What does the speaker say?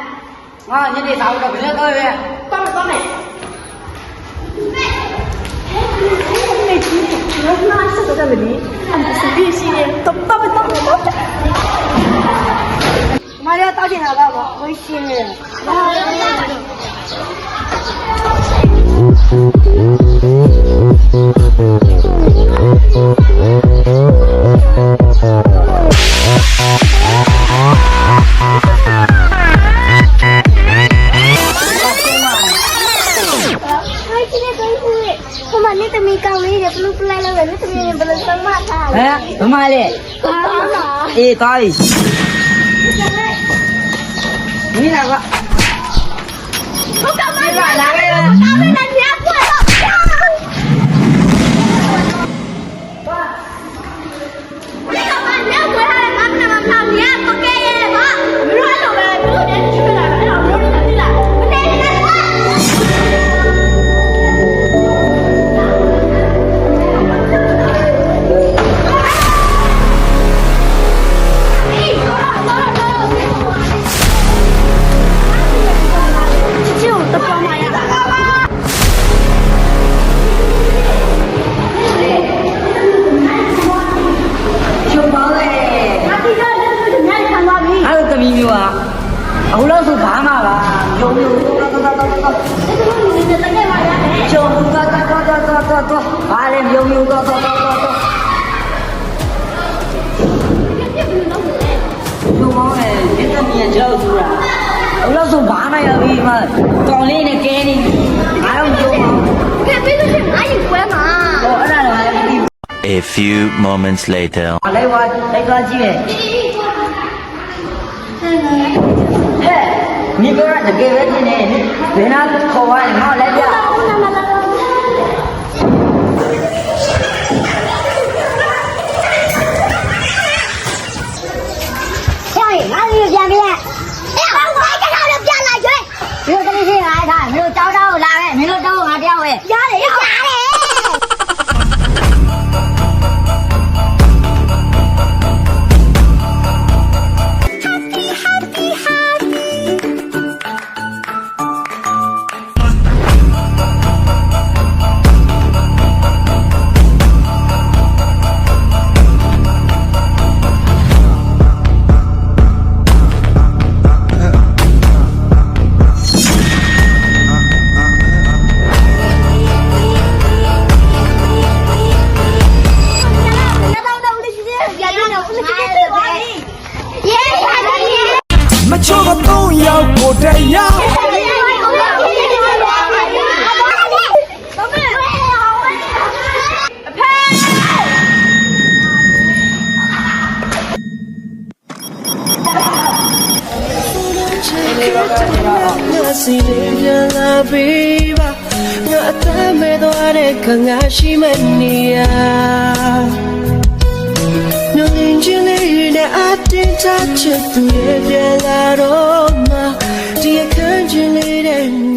ငါညနေစာတော့ဘယ်တော့ရဲ တော့တော့မယ်我那是这个问题，俺不是必须的，都到不到不到。妈的，到现在了，我微信 A tai Mira, va. ¡Poca madre! ba lên yêu yêu to to to to to chú này biết tâm nhà chơi chú à ông lão dùng bá này vì mà còn lên này kia đi ai ông ai cũng quen mà A few moments later. Hey. မယ်ဟဲ့မိကရတကယ်ပဲတင်နေဘယ်နာခေါ်သွားရင်ငါ့ မချို့ကတော့ယောက်ကိုတရားငါစီလေးပြန်လာပြီပါငါအသက်မဲ့သွားတဲ့ခငါရှိမနေရ နှလုံးချင်းလေးနဲ့အတင်းချချစ်သူရဲ့ပြလာတော့မှဒီအခန်းချင်းလေးနဲ့